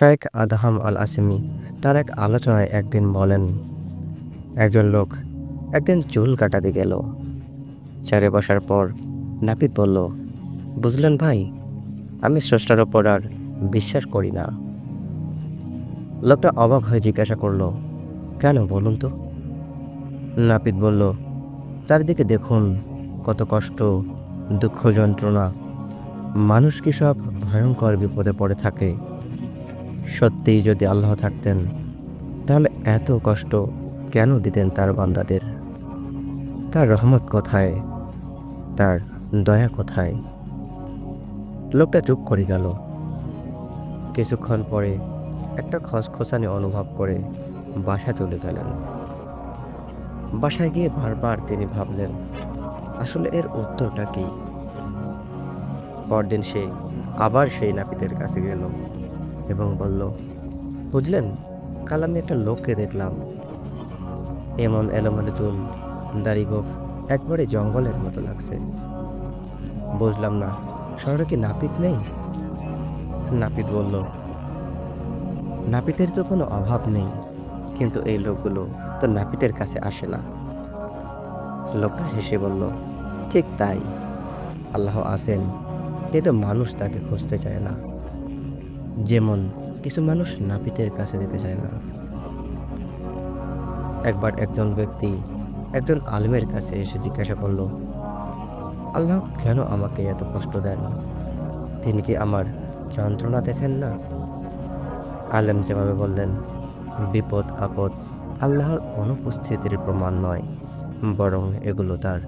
শায়েখ আদহাম আল আসিমি তার এক আলোচনায় একদিন বলেন, একজন লোক একদিন চুল কাটাতে গেল। চারে বসার পর নাপিত বলল, বুঝলেন ভাই, আমি স্রষ্টার ওপর আর বিশ্বাস করি না। লোকটা অবাক হয়ে জিজ্ঞাসা করল, কেন বলুন তো? নাপিত বলল, চারিদিকে দেখুন কত কষ্ট, দুঃখ যন্ত্রণা। মানুষ কি সব ভয়ঙ্কর বিপদে পড়ে থাকে সত্যিই যদি আল্লাহ থাকতেন, তাহলে এত কষ্ট কেন দিতেন তার বান্দাদের? তার রহমত কোথায়? তার দয়া কোথায়? লোকটা চুপ করে গেল। কিছুক্ষণ পরে একটা খসখসানি অনুভব করে বাসা চলে গেলেন। বাসায় গিয়ে বারবার তিনি ভাবলেন, আসলে এর উত্তরটা কি? পরদিন সে আবার সেই নাপিতের কাছে গেল। এবং বলল, বুঝলেন, কাল আমি একটা লোককে দেখলাম। এমন এলোমেলো চুল, দাড়ি গোফ, একবারে জঙ্গলের মতো লাগছে। বুঝলাম না, শহরে কি নাপিত নেই? নাপিত বলল, নাপিতের তো কোনো অভাব নেই, কিন্তু এই লোকগুলো তো নাপিতের কাছে আসে না। লোকটা হেসে বলল, ঠিক তাই, আল্লাহ আসেন কিন্তু মানুষ তাকে খুঁজতে চায় না। যেমন কিছু মানুষ নাপিতের কাছে যেতে চায় না। একবার একজন ব্যক্তি একজন আলমের কাছে এসে জিজ্ঞাসা করল, আল্লাহ কেন আমাকে এত কষ্ট দেন? তিনি কি আমার যন্ত্রণা দেখেন না? আলেম যেভাবে বললেন, বিপদ আপদ আল্লাহর অনুপস্থিতির প্রমাণ নয়, বরং এগুলো তার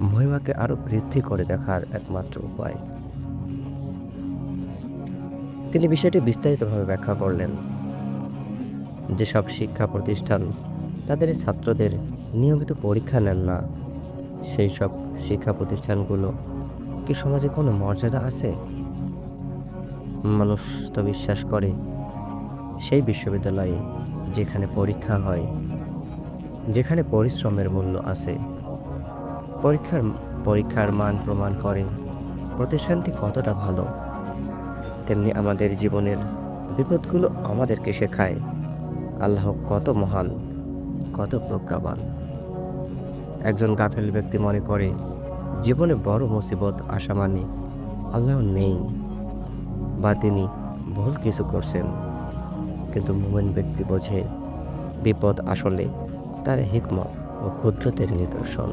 মহিমাকে আরও বৃদ্ধি করে দেখার একমাত্র উপায়। তিনি বিষয়টি বিস্তারিতভাবে ব্যাখ্যা করলেন। যেসব শিক্ষা প্রতিষ্ঠান তাদের ছাত্রদের নিয়মিত পরীক্ষা নেন না, সেই সব শিক্ষা প্রতিষ্ঠানগুলো কি সমাজে কোনো মর্যাদা আছে? মানুষ তো বিশ্বাস করে, সেই বিশ্ববিদ্যালয়ে যেখানে পরীক্ষা হয়, যেখানে পরিশ্রমের মূল্য আছে, পরীক্ষার পরীক্ষার মান প্রমাণ করে প্রতিষ্ঠানটি কতটা ভালো। তেমনি আমাদের জীবনের বিপদগুলো আমাদেরকে শেখায়। আল্লাহ কত মহান, কত প্রজ্ঞাবান। একজন গাফেল ব্যক্তি মনে করে, জীবনে বড় মুসিবত আসা মানে আল্লাহ নেই বা তিনি ভুল কিছু করছেন। কিন্তু মুমেন ব্যক্তি বোঝে, বিপদ আসলে তার হিকমত ও ক্ষুদ্রতের নিদর্শন।